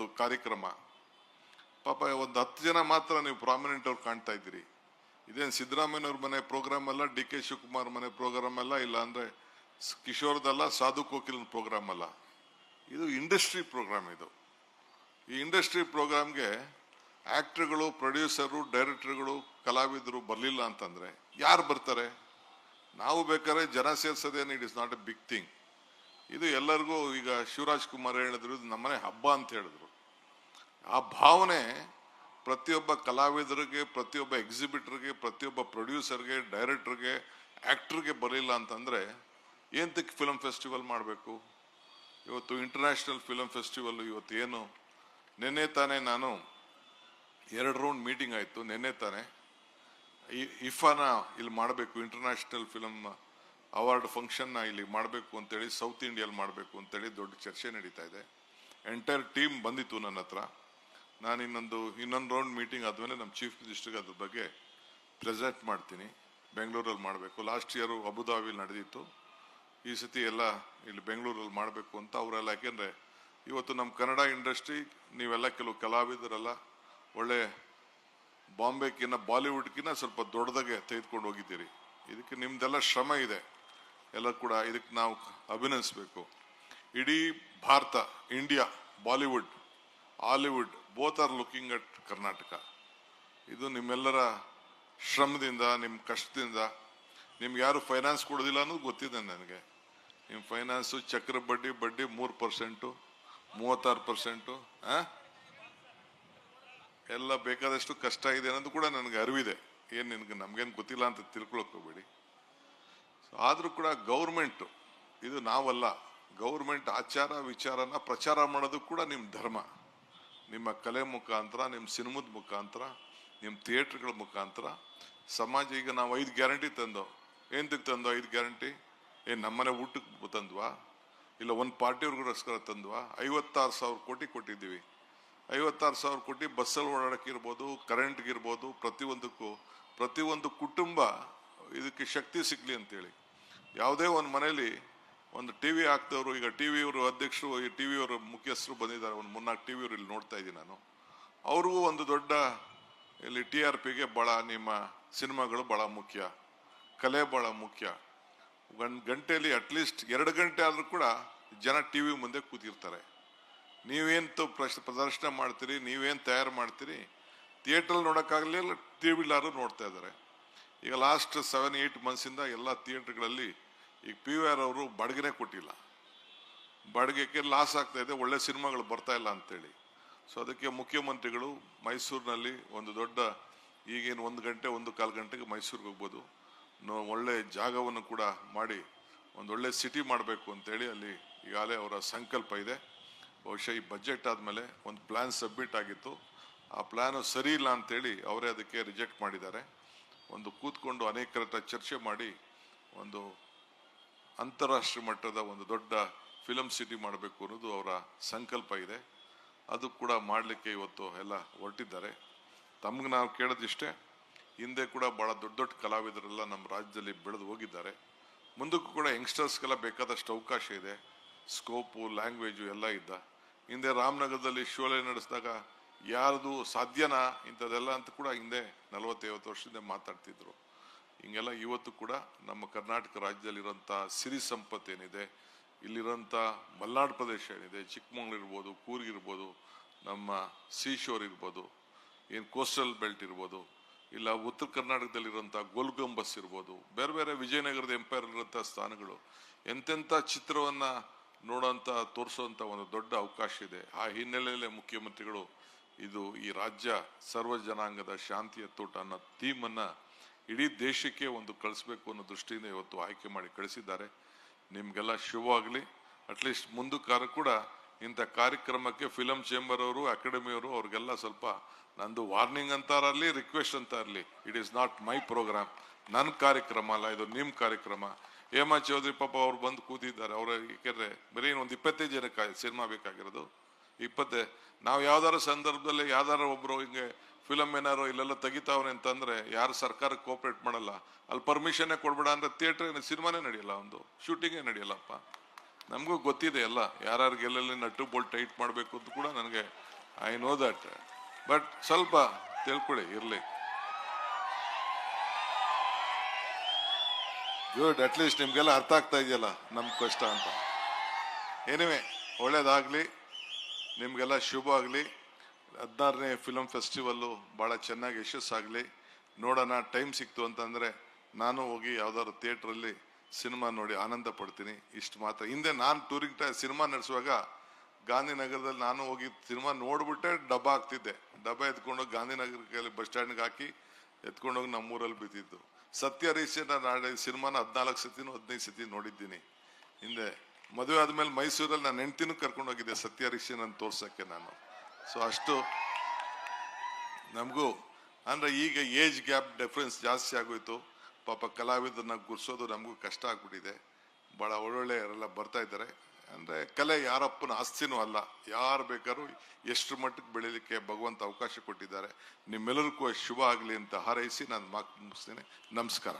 ಅವತ್ತು ಕಾರ್ಯಕ್ರಮ. ಪಾಪ, ಒಂದು ಹತ್ತು ಜನ ಮಾತ್ರ ನೀವು ಪ್ರಾಮಿನೆಂಟ್ ಅವ್ರು ಕಾಣ್ತಾ ಇದ್ದೀರಿ. ಇದೇನು ಸಿದ್ದರಾಮಯ್ಯವ್ರ ಮನೆ ಪ್ರೋಗ್ರಾಮ್ ಅಲ್ಲ, ಡಿ ಕೆ ಶಿವಕುಮಾರ್ ಮನೆ ಪ್ರೋಗ್ರಾಮ್ ಅಲ್ಲ, ಇಲ್ಲ ಅಂದ್ರೆ ಕಿಶೋರ್ದಲ್ಲ ಸಾಧು ಕೋಕಿಲನ ಪ್ರೋಗ್ರಾಮ್ ಅಲ್ಲ. ಇದು ಇಂಡಸ್ಟ್ರಿ ಪ್ರೋಗ್ರಾಮ್ ಇದು. ಈ ಇಂಡಸ್ಟ್ರಿ ಪ್ರೋಗ್ರಾಮ್ಗೆ ಆಕ್ಟರ್ಗಳು ಪ್ರೊಡ್ಯೂಸರು ಡೈರೆಕ್ಟರ್ಗಳು ಕಲಾವಿದರು ಬರಲಿಲ್ಲ ಅಂತಂದ್ರೆ ಯಾರು ಬರ್ತಾರೆ? ನಾವು ಬೇಕಾದ್ರೆ ಜನ ಸೇರ್ಸೋದೇನು it is not a big thing. ಇದು ಎಲ್ಲರಿಗೂ ಈಗ ಶಿವರಾಜ್ ಕುಮಾರ್ ಹೇಳಿದ್ರು, ಇದು ನಮ್ಮನೆ ಹಬ್ಬ ಅಂತ ಹೇಳಿದ್ರು. ಆ ಭಾವನೆ ಪ್ರತಿಯೊಬ್ಬ ಕಲಾವಿದರಿಗೆ, ಪ್ರತಿಯೊಬ್ಬ ಎಕ್ಸಿಬಿಟ್ರಿಗೆ ಪ್ರತಿಯೊಬ್ಬ ಪ್ರೊಡ್ಯೂಸರ್ಗೆ ಡೈರೆಕ್ಟರ್ಗೆ ಆಕ್ಟರ್ಗೆ ಬರಲಿಲ್ಲ ಅಂತಂದರೆ ಏನಂತಕ್ಕೆ ಫಿಲಮ್ ಫೆಸ್ಟಿವಲ್ ಮಾಡಬೇಕು? ಇವತ್ತು ಇಂಟರ್ನ್ಯಾಷನಲ್ ಫಿಲಮ್ ಫೆಸ್ಟಿವಲ್ ಇವತ್ತು ಏನು ನಿನ್ನೆ ತಾನೇ ನಾನು ಎರಡು ರೌಂಡ್ ಮೀಟಿಂಗ್ ಆಯಿತು, ನಿನ್ನೆ ತಾನೇ. ಇಫಾನ ಇಲ್ಲಿ ಮಾಡಬೇಕು ಇಂಟರ್ನ್ಯಾಷನಲ್ ಫಿಲಮ್ ಅವಾರ್ಡ್ ಫಂಕ್ಷನ್ನ ಇಲ್ಲಿ ಮಾಡಬೇಕು ಅಂತೇಳಿ ಸೌತ್ ಇಂಡಿಯಲ್ಲಿ ಮಾಡಬೇಕು ಅಂತೇಳಿ ದೊಡ್ಡ ಚರ್ಚೆ ನಡೀತಾ ಇದೆ. ಎಂಟೈರ್ ಟೀಮ್ ಬಂದಿತ್ತು ನನ್ನ ಹತ್ರ. ನಾನು ಇನ್ನೊಂದು ಇನ್ನೊಂದು ರೌಂಡ್ ಮೀಟಿಂಗ್ ಆದಮೇಲೆ ನಮ್ಮ ಚೀಫ್ ಮಿನಿಸ್ಟರ್ಗೆ ಅದ್ರ ಬಗ್ಗೆ ಪ್ರೆಸೆಂಟ್ ಮಾಡ್ತೀನಿ. ಬೆಂಗಳೂರಲ್ಲಿ ಮಾಡಬೇಕು. ಲಾಸ್ಟ್ ಇಯರು ಅಬುದಾಬಿಲಿ ನಡೆದಿತ್ತು. ಈ ಸತಿ ಎಲ್ಲ ಇಲ್ಲಿ ಬೆಂಗಳೂರಲ್ಲಿ ಮಾಡಬೇಕು ಅಂತ ಅವರೆಲ್ಲ, ಯಾಕೆಂದರೆ ಇವತ್ತು ನಮ್ಮ ಕನ್ನಡ ಇಂಡಸ್ಟ್ರಿ ನೀವೆಲ್ಲ ಕೆಲವು ಕಲಾವಿದರೆಲ್ಲ ಒಳ್ಳೆ ಬಾಂಬೆಕಿನ್ನ, ಬಾಲಿವುಡ್ಕಿನ್ನ ಸ್ವಲ್ಪ ದೊಡ್ಡದಾಗೆ ತೆಗೆದುಕೊಂಡು ಹೋಗಿದ್ದೀರಿ. ಇದಕ್ಕೆ ನಿಮ್ಮದೆಲ್ಲ ಶ್ರಮ ಇದೆ. ಎಲ್ಲ ಕೂಡ ಇದಕ್ಕೆ ನಾವು ಅಭಿನಯಿಸ್ಬೇಕು ಇಡೀ Bharat India Bollywood Hollywood both are looking at Karnataka ಇದು ನಿಮ್ಮೆಲ್ಲರ ಶ್ರಮದಿಂದ ನಿಮ್ಮ ಕಷ್ಟದಿಂದ. ನಿಮ್ಗೆ ಯಾರು ಫೈನಾನ್ಸ್ ಕೊಡೋದಿಲ್ಲ ಅನ್ನೋದು ಗೊತ್ತಿದೆ ನನಗೆ. ನಿಮ್ಮ ಫೈನಾನ್ಸು ಚಕ್ರ ಬಡ್ಡಿ ಬಡ್ಡಿ ಮೂರು ಪರ್ಸೆಂಟು ಮೂವತ್ತಾರು ಪರ್ಸೆಂಟು ಎಲ್ಲ ಬೇಕಾದಷ್ಟು ಕಷ್ಟ ಇದೆ ಅನ್ನೋದು ಕೂಡ ನನಗೆ ಅರಿವಿದೆ. ಏನು ನಿನಗೆ, ನಮಗೇನು ಗೊತ್ತಿಲ್ಲ ಅಂತ ತಿಳ್ಕೊಳಕ್ ಹೋಗ್ಬೇಡಿ. ಆದರೂ ಕೂಡ ಗೌರ್ಮೆಂಟು, ಇದು ನಾವಲ್ಲ. ಗೌರ್ಮೆಂಟ್ ಆಚಾರ ವಿಚಾರನ ಪ್ರಚಾರ ಮಾಡೋದು ಕೂಡ ನಿಮ್ಮ ಧರ್ಮ. ನಿಮ್ಮ ಕಲೆ ಮುಖಾಂತರ, ನಿಮ್ಮ ಸಿನಿಮದ ಮುಖಾಂತರ, ನಿಮ್ಮ ಥಿಯೇಟ್ರ್ಗಳ ಮುಖಾಂತರ, ಸಮಾಜ ಈಗ ನಾವು ಐದು ಗ್ಯಾರಂಟಿ ತಂದೋ ಎಂತಕ್ಕೆ ತಂದೋ ಐದು ಗ್ಯಾರಂಟಿ? ಏನು ನಮ್ಮನೆ ಊಟಕ್ಕೆ ತಂದ್ವಾ? ಇಲ್ಲ ಒಂದು ಪಾರ್ಟಿಯವ್ರಿಗೋಸ್ಕರ ತಂದ್ವಾ? ಐವತ್ತಾರು ಸಾವಿರ ಕೋಟಿ ಕೊಟ್ಟಿದ್ದೀವಿ. ಐವತ್ತಾರು ಸಾವಿರ ಕೋಟಿ ಬಸ್ಸಲ್ಲಿ ಓಡಾಡೋಕ್ಕಿರ್ಬೋದು ಕರೆಂಟ್ಗೆ ಇರ್ಬೋದು ಪ್ರತಿಯೊಂದಕ್ಕೂ, ಪ್ರತಿಯೊಂದು ಕುಟುಂಬ ಇದಕ್ಕೆ ಶಕ್ತಿ ಸಿಗಲಿ ಅಂತೇಳಿ. ಯಾವುದೇ ಒಂದು ಮನೇಲಿ ಒಂದು ಟಿ ವಿ ಹಾಕ್ತವ್ರು ಈಗ ಟಿ ವಿಯವರು ಅಧ್ಯಕ್ಷರು, ಈ ಟಿ ವಿಯವರು ಮುಖ್ಯಸ್ಥರು ಬಂದಿದ್ದಾರೆ. ಒಂದು ಮೂರ್ನಾಲ್ಕು ಟಿ ವಿಯವರು ಇಲ್ಲಿ ನೋಡ್ತಾ ಇದ್ದೀನಿ ನಾನು. ಅವ್ರಿಗೂ ಒಂದು ದೊಡ್ಡ ಇಲ್ಲಿ ಟಿ ಆರ್ ಪಿಗೆ ಭಾಳ ನಿಮ್ಮ ಸಿನಿಮಾಗಳು ಭಾಳ ಮುಖ್ಯ. ಕಲೆ ಭಾಳ ಮುಖ್ಯ. ಒಂದು ಗಂಟೆಯಲ್ಲಿ ಅಟ್ಲೀಸ್ಟ್ ಎರಡು ಗಂಟೆ ಆದರೂ ಕೂಡ ಜನ ಟಿ ವಿ ಮುಂದೆ ಕೂತಿರ್ತಾರೆ. ನೀವೇನು ಪ್ರಶ್, ಪ್ರದರ್ಶನ ಮಾಡ್ತೀರಿ, ನೀವೇನು ತಯಾರು ಮಾಡ್ತೀರಿ, ಥಿಯೇಟ್ರಲ್ಲಿ ನೋಡೋಕ್ಕಾಗಲಿಲ್ಲ ಟಿ ವಿಲಾರು ನೋಡ್ತಾ ಇದ್ದಾರೆ. ಈಗ ಲಾಸ್ಟ್ ಸೆವೆನ್ ಏಯ್ಟ್ ಮಂತ್ಸಿಂದ ಎಲ್ಲ ಥಿಯೇಟ್ರ್ಗಳಲ್ಲಿ ಈಗ ಪಿ ವಿ ಆರ್ ಅವರು ಬಾಡಿಗೆನೇ ಕೊಟ್ಟಿಲ್ಲ. ಬಾಡಿಗೆಗೆ ಲಾಸ್ ಆಗ್ತಾ ಇದೆ, ಒಳ್ಳೆ ಸಿನಿಮಾಗಳು ಬರ್ತಾ ಇಲ್ಲ ಅಂತೇಳಿ. ಸೊ ಅದಕ್ಕೆ ಮುಖ್ಯಮಂತ್ರಿಗಳು ಮೈಸೂರಿನಲ್ಲಿ ಒಂದು ದೊಡ್ಡ ಈಗೇನು ಒಂದು ಗಂಟೆ, ಒಂದು ಕಾಲು ಗಂಟೆಗೆ ಮೈಸೂರಿಗೆ ಹೋಗ್ಬೋದು. ಒಳ್ಳೆ ಜಾಗವನ್ನು ಕೂಡ ಮಾಡಿ ಒಂದು ಒಳ್ಳೆ ಸಿಟಿ ಮಾಡಬೇಕು ಅಂತೇಳಿ ಅಲ್ಲಿ ಈಗಾಗಲೇ ಅವರ ಸಂಕಲ್ಪ ಇದೆ. ಬಹುಶಃ ಈ ಬಜೆಟ್ ಆದಮೇಲೆ ಒಂದು ಪ್ಲ್ಯಾನ್ ಸಬ್ಮಿಟ್ ಆಗಿತ್ತು. ಆ ಪ್ಲ್ಯಾನು ಸರಿ ಇಲ್ಲ ಅಂತೇಳಿ ಅವರೇ ಅದಕ್ಕೆ ರಿಜೆಕ್ಟ್ ಮಾಡಿದ್ದಾರೆ. ಒಂದು ಕೂತ್ಕೊಂಡು ಹತ್ರ ಚರ್ಚೆ ಮಾಡಿ ಒಂದು ಅಂತಾರಾಷ್ಟ್ರೀಯ ಮಟ್ಟದ ಒಂದು ದೊಡ್ಡ ಫಿಲಮ್ ಸಿಟಿ ಮಾಡಬೇಕು ಅನ್ನೋದು ಅವರ ಸಂಕಲ್ಪ ಇದೆ. ಅದು ಕೂಡ ಮಾಡಲಿಕ್ಕೆ ಇವತ್ತು ಎಲ್ಲ ಹೊರಟಿದ್ದಾರೆ. ತಮ್ಗೆ ನಾವು ಕೇಳೋದಿಷ್ಟೇ, ಹಿಂದೆ ಕೂಡ ಭಾಳ ದೊಡ್ಡ ದೊಡ್ಡ ಕಲಾವಿದರೆಲ್ಲ ನಮ್ಮ ರಾಜ್ಯದಲ್ಲಿ ಬೆಳೆದು ಹೋಗಿದ್ದಾರೆ. ಮುಂದಕ್ಕೂ ಕೂಡ ಯಂಗ್ಸ್ಟರ್ಸ್ಗೆಲ್ಲ ಬೇಕಾದಷ್ಟು ಅವಕಾಶ ಇದೆ. ಸ್ಕೋಪು ಲ್ಯಾಂಗ್ವೇಜು ಎಲ್ಲ ಇದ್ದ. ಹಿಂದೆ ರಾಮನಗರದಲ್ಲಿ ಶೋಲೆ ನಡೆಸಿದಾಗ ಯಾರದು ಸಾಧ್ಯನಾ ಇಂಥದ್ದೆಲ್ಲ ಅಂತ ಕೂಡ ಹಿಂದೆ ನಲವತ್ತೈವತ್ತು ವರ್ಷದಿಂದ ಮಾತಾಡ್ತಿದ್ರು. ಹಿಂಗೆಲ್ಲ ಇವತ್ತು ಕೂಡ ನಮ್ಮ ಕರ್ನಾಟಕ ರಾಜ್ಯದಲ್ಲಿರೋಂಥ ಸಿರಿ ಸಂಪತ್ತೇನಿದೆ ಇಲ್ಲಿರೋಂಥ ಮಲ್ನಾಡು ಪ್ರದೇಶ ಏನಿದೆ, ಚಿಕ್ಕಮಂಗ್ಳೂರು ಇರ್ಬೋದು, ಕೂರ್ಗ್ ಇರ್ಬೋದು, ನಮ್ಮ ಸೀಶೋರ್ ಇರ್ಬೋದು, ಏನು ಕೋಸ್ಟಲ್ ಬೆಲ್ಟ್ ಇರ್ಬೋದು, ಇಲ್ಲ ಉತ್ತರ ಕರ್ನಾಟಕದಲ್ಲಿರುವಂಥ ಗೋಲ್ಗಂಬಸ್ ಇರ್ಬೋದು, ಬೇರೆ ಬೇರೆ ವಿಜಯನಗರದ ಎಂಪೈರ್ ಇರುವಂಥ ಸ್ಥಾನಗಳು, ಎಂತೆಂಥ ಚಿತ್ರವನ್ನು ನೋಡೋಂಥ ತೋರಿಸುವಂಥ ಒಂದು ದೊಡ್ಡ ಅವಕಾಶ ಇದೆ. ಆ ಹಿನ್ನೆಲೆಯಲ್ಲಿ ಮುಖ್ಯಮಂತ್ರಿಗಳು ಇದು ಈ ರಾಜ್ಯ ಸರ್ವ ಜನಾಂಗದ ಶಾಂತಿಯ ತೋಟ ಅನ್ನೋ ಥೀಮನ್ನು ಇಡೀ ದೇಶಕ್ಕೆ ಒಂದು ಕಳಿಸ್ಬೇಕು ಅನ್ನೋ ದೃಷ್ಟಿಯಿಂದ ಇವತ್ತು ಆಯ್ಕೆ ಮಾಡಿ ಕಳಿಸಿದ್ದಾರೆ. ನಿಮಗೆಲ್ಲ ಶುಭವಾಗಲಿ ಅಟ್ಲೀಸ್ಟ್ ಮುಂದಕ್ಕಾರ ಕೂಡ ಇಂಥ ಕಾರ್ಯಕ್ರಮಕ್ಕೆ ಫಿಲಮ್ ಚೇಂಬರ್ ಅವರು ಅಕಾಡೆಮಿಯವರು ಅವ್ರಿಗೆಲ್ಲ ಸ್ವಲ್ಪ ನಂದು ವಾರ್ನಿಂಗ್ ಅಂತಾರಲ್ಲಿ ರಿಕ್ವೆಸ್ಟ್ ಅಂತ ಇರಲಿ. It is not my program ನನ್ನ ಕಾರ್ಯಕ್ರಮ ಅಲ್ಲ, ಇದು ನಿಮ್ಮ ಕಾರ್ಯಕ್ರಮ. ಹೇಮಾ ಚೌಧರಿ ಪಾಪ ಅವ್ರು ಬಂದು ಕೂತಿದ್ದಾರೆ. ಅವ್ರ ಏಕೆಂದರೆ ಬರೀ ಒಂದು ಇಪ್ಪತ್ತೈದು ಜನಕ್ಕೆ ಸಿನಿಮಾ ಬೇಕಾಗಿರೋದು. ಇಪ್ಪತ್ತೇ, ನಾವು ಯಾವ್ದಾರ ಸಂದರ್ಭದಲ್ಲಿ ಯಾವ್ದಾರ ಒಬ್ರು ಹಿಂಗೆ ಫಿಲಮ್ ಏನಾರು ಇಲ್ಲೆಲ್ಲ ತೆಗಿತಾವ್ರೆ ಅಂತಂದ್ರೆ ಯಾರು ಸರ್ಕಾರಕ್ಕೆ ಕೋಪರೇಟ್ ಮಾಡಲ್ಲ. ಅಲ್ಲಿ ಪರ್ಮಿಷನ್ನೇ ಕೊಡ್ಬೇಡ ಅಂದ್ರೆ ಥಿಯೇಟರ್ ಸಿನಿಮಾನೇ ನಡೆಯಲ್ಲ ಒಂದು. ಶೂಟಿಂಗೇ ನಡೆಯಲ್ಲಪ್ಪ. ನಮಗೂ ಗೊತ್ತಿದೆ ಎಲ್ಲ. ಯಾರ್ಯಾರಿಗೆ ಎಲ್ಲೆಲ್ಲಿ ನಟ್ಟು ಬೋಲ್ಟ್ ಟೈಟ್ ಮಾಡಬೇಕು ಅಂತ ಕೂಡ ನನಗೆ ಐ ನೋ ದಟ್ ಬಟ್ ಸ್ವಲ್ಪ ತಿಳ್ಕೊಳ್ಳಿ, ಇರಲಿ. ಗುಡ್ ಅಟ್ಲೀಸ್ಟ್ ನಿಮಗೆಲ್ಲ ಅರ್ಥ ಆಗ್ತಾ ಇದೆಯಲ್ಲ ನಮ್ಮ ಕಷ್ಟ ಅಂತ. ಏನಿವೆ ಒಳ್ಳೇದಾಗಲಿ. ನಿಮಗೆಲ್ಲ ಶುಭ ಆಗಲಿ. ಹದಿನಾರನೇ ಫಿಲಮ್ ಫೆಸ್ಟಿವಲ್ಲು ಭಾಳ ಚೆನ್ನಾಗಿ ಯಶಸ್ಸಾಗಲಿ. ನೋಡೋಣ ಟೈಮ್ ಸಿಕ್ತು ಅಂತಂದರೆ ನಾನು ಹೋಗಿ ಯಾವ್ದಾದ್ರು ಥಿಯೇಟ್ರಲ್ಲಿ ಸಿನಿಮಾ ನೋಡಿ ಆನಂದ ಪಡ್ತೀನಿ. ಇಷ್ಟು ಮಾತ್ರ. ಹಿಂದೆ ನಾನು ಟೂರಿಂಗ್ ಟೈ ಸಿನಿಮಾ ನಡೆಸುವಾಗ ಗಾಂಧಿನಗರದಲ್ಲಿ ನಾನು ಹೋಗಿ ಸಿನಿಮಾ ನೋಡಿಬಿಟ್ಟೆ, ಡಬ್ಬ ಹಾಕ್ತಿದ್ದೆ. ಡಬ್ಬ ಎತ್ಕೊಂಡೋಗಿ ಗಾಂಧಿನಗರಕ್ಕೆ ಬಸ್ ಸ್ಟ್ಯಾಂಡ್ಗೆ ಹಾಕಿ ಎತ್ಕೊಂಡೋಗಿ ನಮ್ಮೂರಲ್ಲಿ ಬಿದ್ದಿದ್ದು. ಸತ್ಯ ಹರಿಶ್ಚಂದ್ರ ನಾಳೆ ಸಿನಿಮಾನ ಹದಿನಾಲ್ಕು ಸತಿನೂ ಹದಿನೈದು ಸತಿ ನೋಡಿದ್ದೀನಿ. ಹಿಂದೆ ಮದುವೆ ಆದ್ಮೇಲೆ ಮೈಸೂರಲ್ಲಿ ನಾನು ಹೆಂಡ್ತಿನೂ ಕರ್ಕೊಂಡು ಹೋಗಿದ್ದೆ, ಸತ್ಯ ಹರಿಶ್ಚಂದ್ರನ್ ತೋರ್ಸಕ್ಕೆ ನಾನು. ಸೊ ಅಷ್ಟು ನಮಗೂ, ಅಂದ್ರೆ ಈಗ ಏಜ್ ಗ್ಯಾಪ್ ಡಿಫ್ರೆನ್ಸ್ ಜಾಸ್ತಿ ಆಗೋಯ್ತು. ಪಾಪ ಕಲಾವಿದರನ್ನ ಗುರ್ಸೋದು ನಮಗೂ ಕಷ್ಟ ಆಗ್ಬಿಟ್ಟಿದೆ. ಭಾಳ ಒಳ್ಳೊಳ್ಳೆಯವರೆಲ್ಲ ಬರ್ತಾ ಇದ್ದಾರೆ. ಅಂದ್ರೆ ಕಲೆ ಯಾರಪ್ಪನ ಆಸ್ತಿನೂ ಅಲ್ಲ. ಯಾರು ಬೇಕಾದ್ರೂ ಎಷ್ಟು ಮಟ್ಟಕ್ಕೆ ಬೆಳೀಲಿಕ್ಕೆ ಭಗವಂತ ಅವಕಾಶ ಕೊಟ್ಟಿದ್ದಾರೆ. ನಿಮ್ಮೆಲ್ಲರಿಗೂ ಶುಭ ಆಗಲಿ ಅಂತ ಹಾರೈಸಿ ನಾನು ಮಾತು ಮುಗಿಸ್ತೇನೆ. ನಮಸ್ಕಾರ.